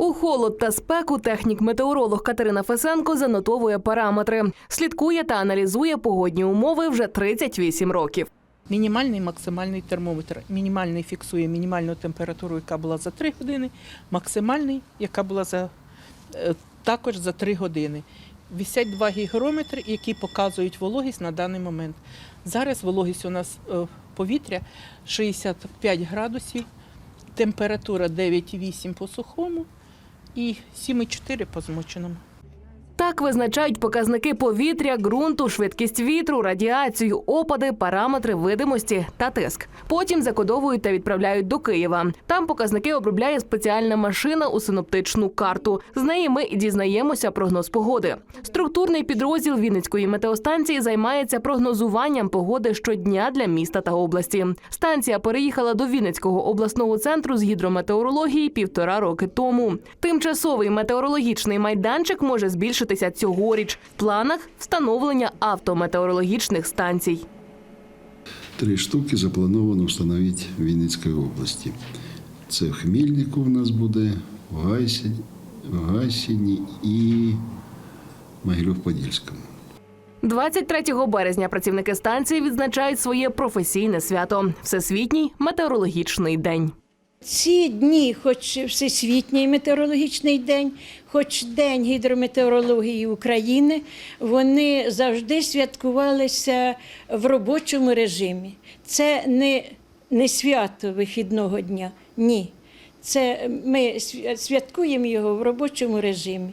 У холод та спеку технік-метеоролог Катерина Фесенко занотовує параметри, слідкує та аналізує погодні умови вже 38 років. Мінімальний максимальний термометр. Мінімальний фіксує мінімальну температуру, яка була за 3 години, максимальний, яка була за, е, також за 3 години. Вісять два гігрометри, які показують вологість на даний момент. Зараз вологість у нас е, повітря 65 градусів, температура 9,8 по сухому і 7,4 по змоченому. Так визначають показники повітря, ґрунту, швидкість вітру, радіацію, опади, параметри видимості та тиск. Потім закодовують та відправляють до Києва. Там показники обробляє спеціальна машина у синоптичну карту. З неї ми і дізнаємося прогноз погоди. Структурний підрозділ Вінницької метеостанції займається прогнозуванням погоди щодня для міста та області. Станція переїхала до Вінницького обласного центру з гідрометеорології півтора роки тому. Тимчасовий метеорологічний майданчик може збільшитися цьогоріч. В планах встановлення автометеорологічних станцій. Три штуки заплановано встановити в Вінницькій області. Це в Хмільнику в нас буде, в Гайсіні, в Гайсіні і Могилів-Подільському. 23 березня працівники станції відзначають своє професійне свято Всесвітній метеорологічний день. Ці дні, хоч Всесвітній метеорологічний день, хоч День гідрометеорології України, вони завжди святкувалися в робочому режимі. Це не, не свято вихідного дня, ні. Це ми святкуємо його в робочому режимі.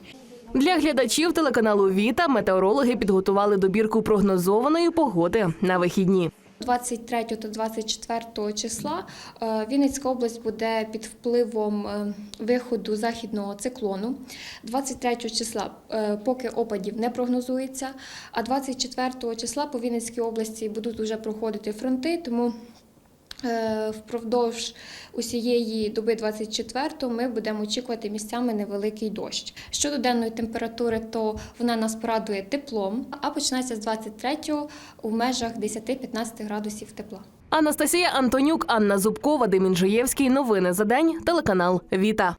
Для глядачів телеканалу Віта метеорологи підготували добірку прогнозованої погоди на вихідні. 23 та 24 числа е, Вінницька область буде під впливом е, виходу західного циклону. 23 числа е, поки опадів не прогнозується, а 24 числа по Вінницькій області будуть вже проходити фронти, тому впродовж усієї доби 24 ми будемо очікувати місцями невеликий дощ. Щодо денної температури, то вона нас порадує теплом, а починається з 23 у межах 10-15 градусів тепла. Анастасія Антонюк, Анна Зубкова, Демін Жиєвський. Новини за день. Телеканал Віта.